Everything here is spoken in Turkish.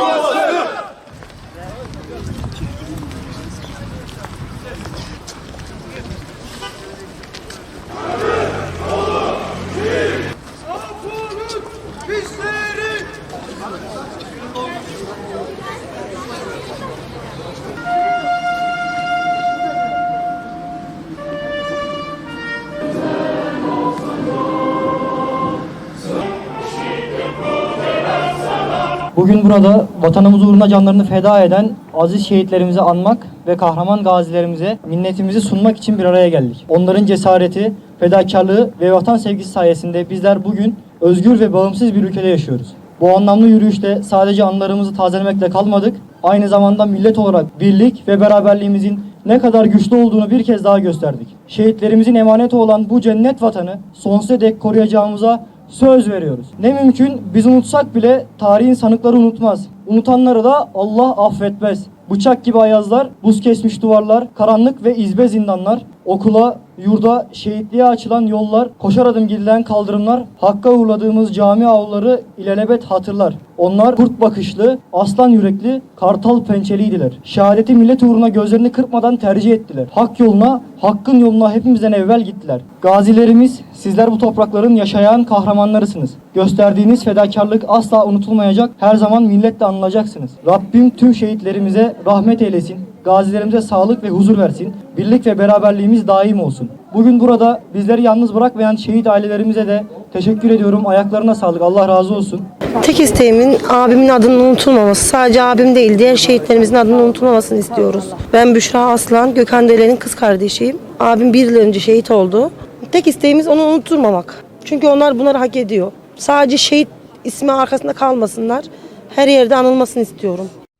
USA! Bugün burada vatanımız uğruna canlarını feda eden aziz şehitlerimizi anmak ve kahraman gazilerimize minnetimizi sunmak için bir araya geldik. Onların cesareti, fedakarlığı ve vatan sevgisi sayesinde bizler bugün özgür ve bağımsız bir ülkede yaşıyoruz. Bu anlamlı yürüyüşte sadece anılarımızı tazelemekle kalmadık, aynı zamanda millet olarak birlik ve beraberliğimizin ne kadar güçlü olduğunu bir kez daha gösterdik. Şehitlerimizin emaneti olan bu cennet vatanı sonsuza dek koruyacağımıza söz veriyoruz. Ne mümkün biz unutsak bile tarihin sanıkları unutmaz. Unutanları da Allah affetmez. Bıçak gibi ayazlar, buz kesmiş duvarlar, karanlık ve izbe zindanlar, okula, yurda, şehitliğe açılan yollar, koşar adım gidilen kaldırımlar, Hakk'a uğurladığımız cami avluları ilelebet hatırlar. Onlar kurt bakışlı, aslan yürekli, kartal pençeliydiler. Şehadeti millet uğruna gözlerini kırpmadan tercih ettiler. Hak yoluna, hakkın yoluna hepimizden evvel gittiler. Gazilerimiz, sizler bu toprakların yaşayan kahramanlarısınız. Gösterdiğiniz fedakarlık asla unutulmayacak, her zaman milletle anılacaksınız. Rabbim tüm şehitlerimize rahmet eylesin. Gazilerimize sağlık ve huzur versin. Birlik ve beraberliğimiz daim olsun. Bugün burada bizleri yalnız bırakmayan şehit ailelerimize de teşekkür ediyorum. Ayaklarına sağlık. Allah razı olsun. Tek isteğimin abimin adının unutulmaması. Sadece abim değil, diğer şehitlerimizin adının unutulmamasını istiyoruz. Ben Büşra Aslan, Gökhan Delen'in kız kardeşiyim. Abim bir yıl önce şehit oldu. Tek isteğimiz onu unutturmamak. Çünkü onlar bunları hak ediyor. Sadece şehit ismi arkasında kalmasınlar. Her yerde anılmasını istiyorum.